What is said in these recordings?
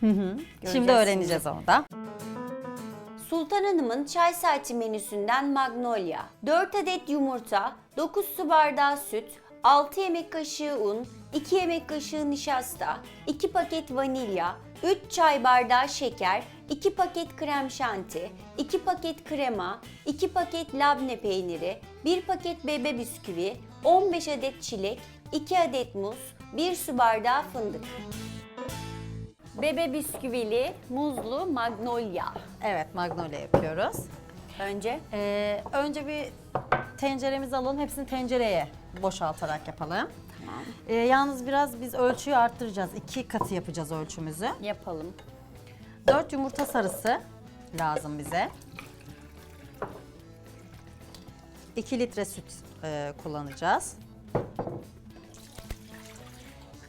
Şimdi Göreceğiz öğreneceğiz onu da. Sultan Hanım'ın çay saati menüsünden Magnolia. 4 adet yumurta, 9 su bardağı süt, 6 yemek kaşığı un, 2 yemek kaşığı nişasta, 2 paket vanilya, 3 çay bardağı şeker, 2 paket krem şanti, 2 paket krema, 2 paket labne peyniri, 1 paket bebe bisküvi, 15 adet çilek, 2 adet muz, 1 su bardağı fındık. Bebe bisküvili, muzlu magnolia. Evet magnolia yapıyoruz. Önce Ee, önce bir tenceremizi alalım. Hepsini tencereye boşaltarak yapalım. Ee, yalnız biraz biz ölçüyü arttıracağız. İki katı yapacağız ölçümüzü. yapalım. 4 yumurta sarısı lazım bize. 2 litre süt e, kullanacağız.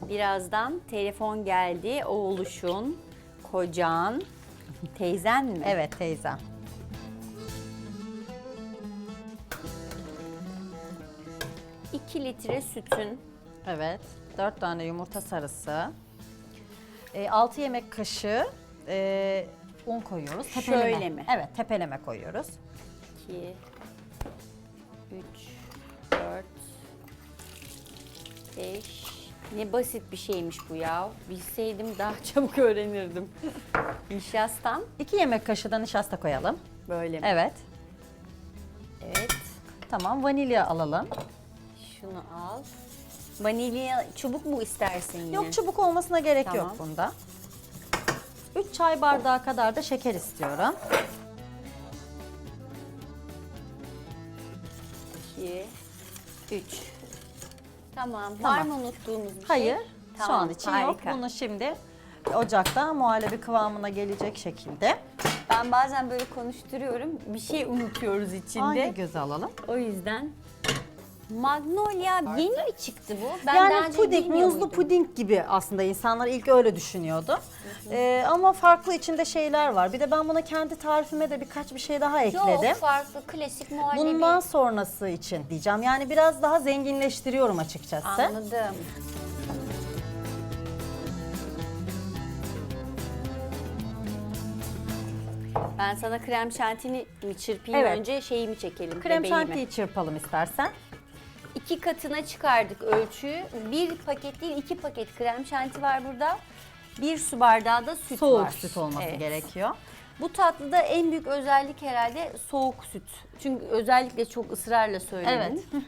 Birazdan telefon geldi. Oğluşun, kocan, teyzen mi? Evet teyzem. İki litre sütün Evet. 4 tane yumurta sarısı. 6 yemek kaşığı e, un koyuyoruz. Tepeleme. Şöyle mi? Evet, tepeleme koyuyoruz. 2 3 4 5 Ne basit bir şeymiş bu ya. Bilseydim daha çabuk öğrenirdim. Nişastan 2 yemek kaşığı da nişasta koyalım. böyle mi? Evet. Evet. Tamam, vanilya alalım. Şunu al. Vanilya çubuk mu istersin yine? Yok çubuk olmasına gerek yok Tamam. bunda. 3 çay bardağı kadar da şeker istiyorum. 2 3 Tamam. Var Tamam. mı unuttuğumuz bir şey? Hayır, şu Tamam, an için harika. yok. Bunu şimdi ocakta muhallebi kıvamına gelecek şekilde. Ben bazen böyle konuşturuyorum. Bir şey unutuyoruz içinde. Aynı göze alalım. O yüzden Magnolia yeni mi çıktı bu? Ben daha yani önce puding, bilmiyor muzlu muydum. puding gibi aslında insanlar ilk öyle düşünüyordu. Ee, ama farklı içinde şeyler var. Bir de ben buna kendi tarifime de birkaç bir şey daha ekledim. Yok farklı klasik muhallebi. Bundan sonrası için diyeceğim. Yani biraz daha zenginleştiriyorum açıkçası. Anladım. Ben sana krem şantini mi çırpayım Evet. önce şeyi mi çekelim? Krem şantiyi çırpalım istersen. İki katına çıkardık ölçüyü. Bir paket değil iki paket krem şanti var burada. Bir su bardağı da süt Soğuk var. süt olması Evet. gerekiyor. Bu tatlıda en büyük özellik herhalde soğuk süt. Çünkü özellikle çok ısrarla söyledin. Evet.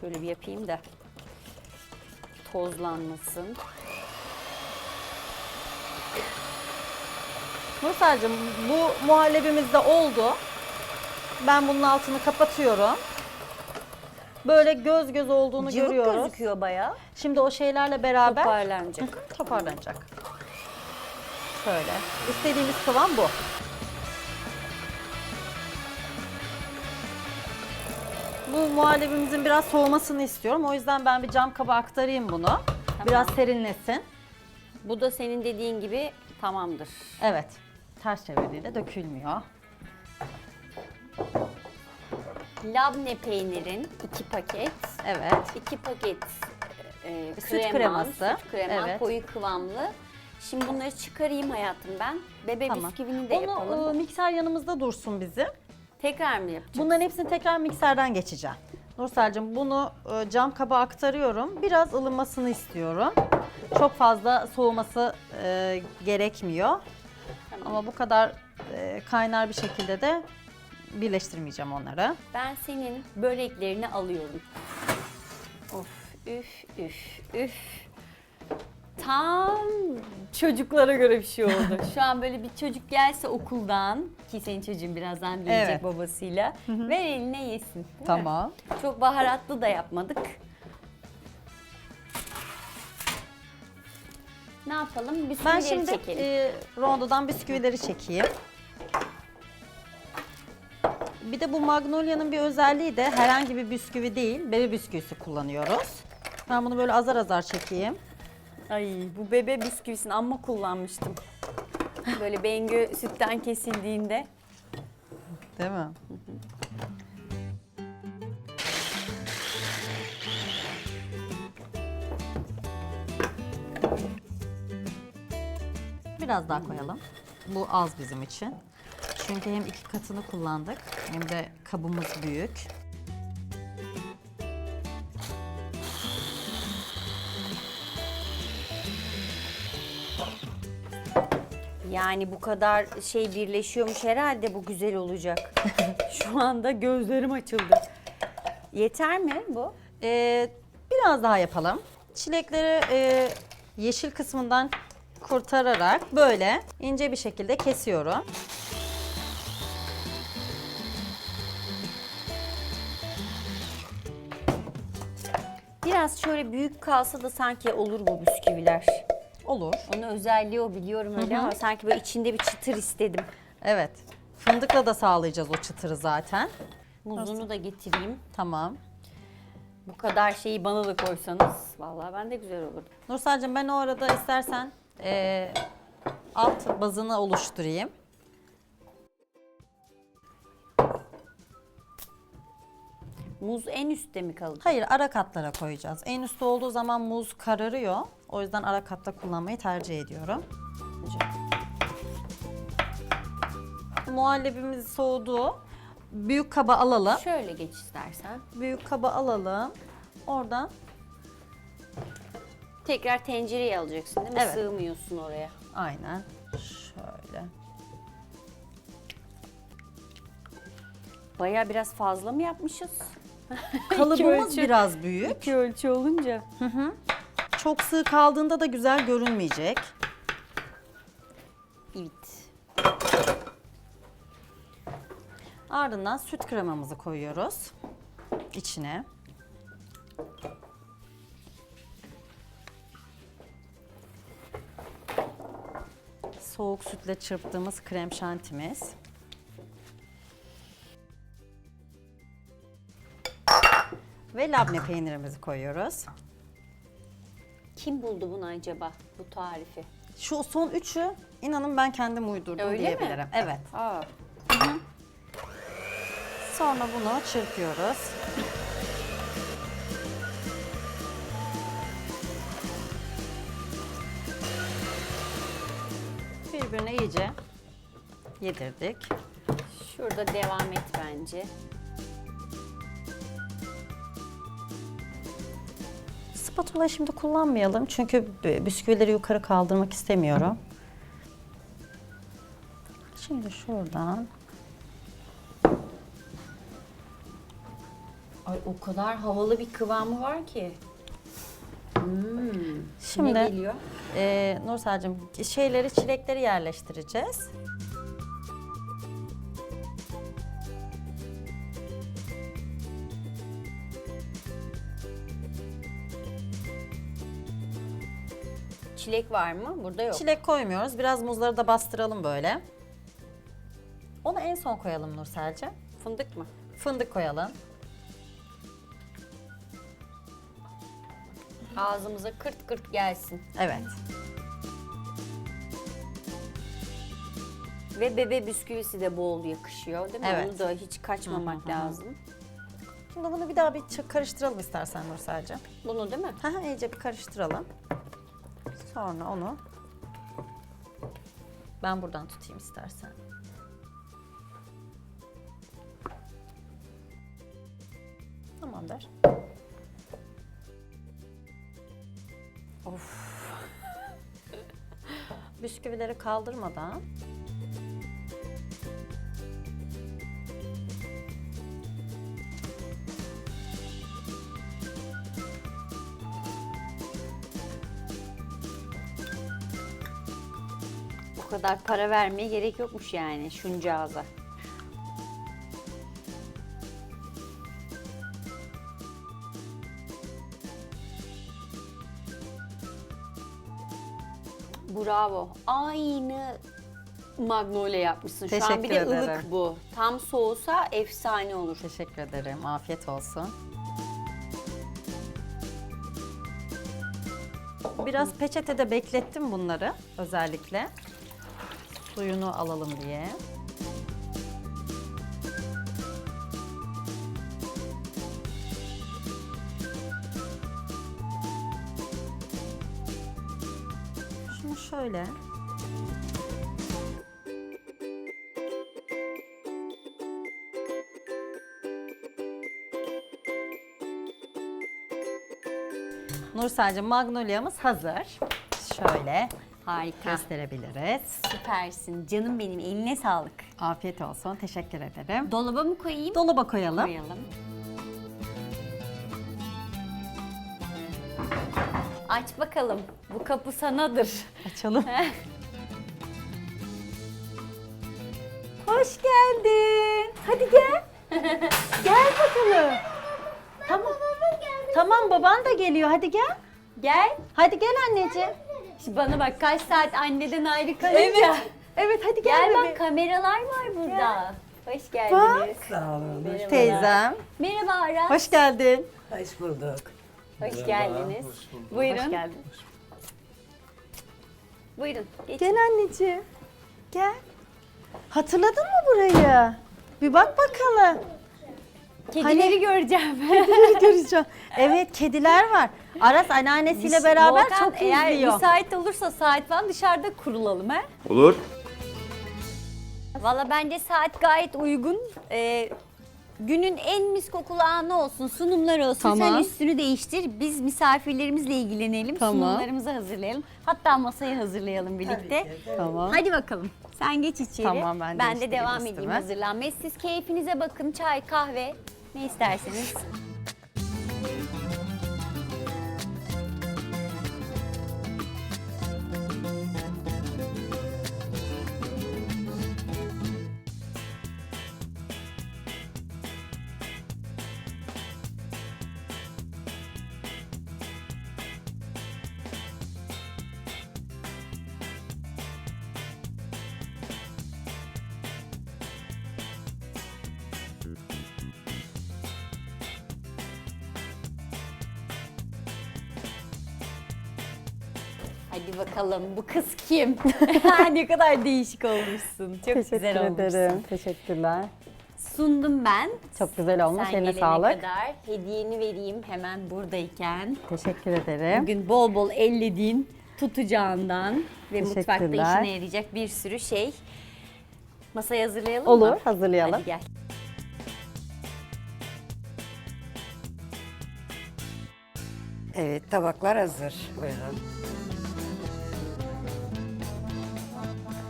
Şöyle bir yapayım da tozlanmasın. Nursel'cim bu muhallebimiz de oldu. Ben bunun altını kapatıyorum. Böyle göz göz olduğunu Cıvık görüyoruz. gözüküyor bayağı. Şimdi o şeylerle beraber Toparlanacak. Hı, toparlanacak. Şöyle. İstediğimiz kıvam bu. Bu muhallebimizin biraz soğumasını istiyorum. O yüzden ben bir cam kaba aktarayım bunu. Biraz serinlesin. Bu da senin dediğin gibi tamamdır. Evet. Ters çevirdiğinde dökülmüyor. Labne peynirin iki paket, Evet. iki paket e, Süt krema, kreması. süt krema, Evet. koyu kıvamlı. Şimdi bunları çıkarayım hayatım ben. Bebe Tamam. bisküvini de Onu yapalım. e, mikser yanımızda dursun bizim. Tekrar mı yapacağız? Bunların hepsini tekrar mikserden geçeceğim. Nursel'cim bunu e, cam kaba aktarıyorum. Biraz ılımasını istiyorum. Çok fazla soğuması e, gerekmiyor. Ama bu kadar e, kaynar bir şekilde de birleştirmeyeceğim onları. Ben senin böreklerini alıyorum. Of, üf, üf, üf. Tam çocuklara göre bir şey oldu. Şu an böyle bir çocuk gelse okuldan ki senin çocuğun birazdan gelecek Evet. babasıyla. Ver eline yesin. değil mi? Tamam. Çok baharatlı da yapmadık. Ne yapalım? Ben Bisküvileri şimdi çekelim. e, rondodan bisküvileri çekeyim. Bir de bu Magnolia'nın bir özelliği de herhangi bir bisküvi değil, bebe bisküvisi kullanıyoruz. Ben bunu böyle azar azar çekeyim. Ay bu bebe bisküvisini amma kullanmıştım. Böyle Bengü sütten kesildiğinde. Değil mi? Biraz daha koyalım. Bu az bizim için. Çünkü hem iki katını kullandık hem de kabımız büyük. Yani bu kadar şey birleşiyormuş herhalde bu güzel olacak. Şu anda gözlerim açıldı. Yeter mi bu? Ee, biraz daha yapalım. Çilekleri e, yeşil kısmından kurtararak böyle ince bir şekilde kesiyorum. Biraz şöyle büyük kalsa da sanki olur bu bisküviler. Olur. Onun özelliği o biliyorum öyle ama sanki böyle içinde bir çıtır istedim. Evet. Fındıkla da sağlayacağız o çıtırı zaten. Muzunu da getireyim. Tamam. Bu kadar şeyi bana da koysanız vallahi ben de güzel olurdu. Nursel'cim ben o arada istersen e, alt bazını oluşturayım. Muz en üstte mi kalacak? Hayır ara katlara koyacağız. En üstte olduğu zaman muz kararıyor. O yüzden ara katta kullanmayı tercih ediyorum. Muhallebimiz soğudu. Büyük kaba alalım. Şöyle geç istersen. Büyük kaba alalım. Oradan Tekrar tencereye alacaksın değil mi? Evet. Sığmıyorsun oraya. aynen şöyle. Baya biraz fazla mı yapmışız? Kalıbımız ölçü. biraz büyük. İki ölçü olunca. Çok sığ kaldığında da güzel görünmeyecek. Evet. Ardından süt kremamızı koyuyoruz içine. Soğuk sütle çırptığımız krem şantimiz. Ve labne peynirimizi koyuyoruz. Kim buldu bunu acaba bu tarifi? Şu son üçü inanın ben kendim uydurdum Öyle mi? diyebilirim. Evet. Aa. Sonra bunu çırpıyoruz. Birbirine iyice yedirdik. Şurada devam et bence. Spatula şimdi kullanmayalım çünkü bisküvileri yukarı kaldırmak istemiyorum. Şimdi şuradan Ay o kadar havalı bir kıvamı var ki. Hmm. Şimdi- Ne geliyor? Ee, Nursel'cim şeyleri, çilekleri yerleştireceğiz. Çilek var mı? Burada yok. Çilek koymuyoruz. Biraz muzları da bastıralım böyle. Onu en son koyalım Nursel'cim. Fındık mı? Fındık koyalım. Ağzımıza kırt kırt gelsin. Evet. Ve bebe bisküvisi de bol yakışıyor değil mi? Evet. Onu da hiç kaçmamak lazım. Şimdi bunu bir daha bir karıştıralım istersen Nursel'cim. Bunu değil mi? Ha, iyice bir karıştıralım. Sonra onu ben buradan tutayım istersen. Tamamdır. Of. Bisküvileri kaldırmadan kadar para vermeye gerek yokmuş yani şuncağıza. Bravo. Aynı Magnolia yapmışsın. Şu an bir de Teşekkür ederim. ılık bu. Tam soğusa efsane olur. teşekkür ederim. Afiyet olsun. Biraz peçetede beklettim bunları özellikle. Suyunu alalım diye. Şunu şöyle Nursel'cim magnolia'mız hazır. Şöyle Harika. gösterebiliriz. Süpersin. Canım benim eline sağlık. Afiyet olsun. Teşekkür ederim. Dolaba mı koyayım? Dolaba koyalım. koyalım. Aç bakalım. Bu kapı sanadır. Açalım. Hoş geldin. Hadi gel. Gel bakalım. Tamam. Tamam baban da geliyor. Hadi gel. Gel. Hadi gel anneciğim. Şimdi bana bak kaç saat anneden ayrı kalınca. Evet hadi gel, Gel bebeğim. bak kameralar var burada. Hoş geldiniz. Sağ olun. Merhabalar. Teyzem. Merhaba Aras. Hoş geldin. Hoş bulduk. Hoş geldiniz. Buyurun. Hoş geldin. Buyurun. Geçin. Gel anneciğim. Gel. Hatırladın mı burayı? Bir bak bakalım. Kedileri göreceğim. Kedileri göreceğim. Evet kediler var. Aras anneannesiyle beraber Volkan, çok eğer izliyor. müsait olursa saat falan dışarıda kurulalım he. Olur. Valla bence saat gayet uygun. Ee, günün en mis kokulu anı olsun, sunumlar olsun. Sen Tamam. üstünü değiştir. Biz misafirlerimizle ilgilenelim, Tamam. sunumlarımızı hazırlayalım. Hatta masayı hazırlayalım birlikte. Tamam. Hadi bakalım. Sen geç içeri. Tamam, ben de değiştireyim devam üstümü. edeyim hazırlanmaya. Siz keyfinize bakın. Çay, kahve ne isterseniz. Hadi bakalım bu kız kim? ne kadar değişik olmuşsun. Çok güzel olmuşsun. Teşekkürler. Sundum ben. Çok güzel olmuş. Sen Eline gelene sağlık. kadar hediyeni vereyim hemen buradayken. Teşekkür ederim. Bugün bol bol ellediğin tutacağından ve mutfakta işine yarayacak bir sürü şey. Masayı hazırlayalım Olur, mı? hazırlayalım. Hadi gel. Evet tabaklar hazır. Buyurun.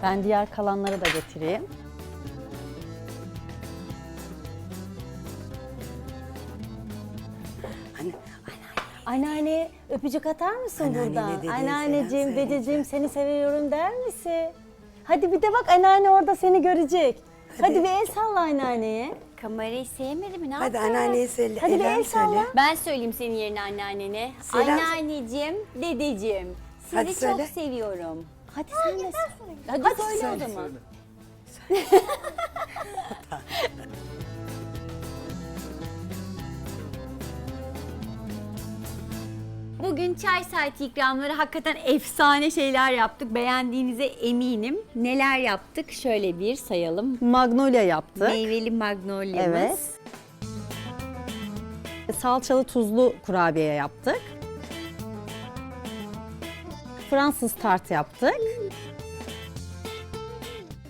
Ben diğer kalanları da getireyim. Anneanne öpücük atar mısın Anneannene buradan? dedeye Anneanneciğim, selam dedeciğim seni seviyorum der misin? Hadi bir de bak anneanne orada seni görecek. Hadi, bir el salla anneanneye. Kamerayı sevmedi mi? Ne hadi yapar? anneanneye söyle. Hadi bir el salla. söyle. Ben söyleyeyim senin yerine anneannene. Selam. Anneanneciğim, dedeciğim. Sizi Hadi çok söyle. seviyorum. Hadi sen de. Hadi, Hadi söyle, söyle. o zaman. Bugün çay saati ikramları hakikaten efsane şeyler yaptık. Beğendiğinize eminim. Neler yaptık? Şöyle bir sayalım. Magnolia yaptık. Meyveli magnolia'mız. Evet. Salçalı tuzlu kurabiye yaptık. Fransız tart yaptık.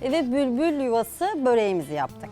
Ve bülbül yuvası böreğimizi yaptık.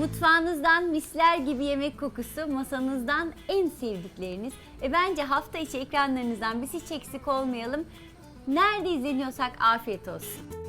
Mutfağınızdan misler gibi yemek kokusu, masanızdan en sevdikleriniz. E bence hafta içi ekranlarınızdan biz hiç eksik olmayalım. Nerede izleniyorsak afiyet olsun.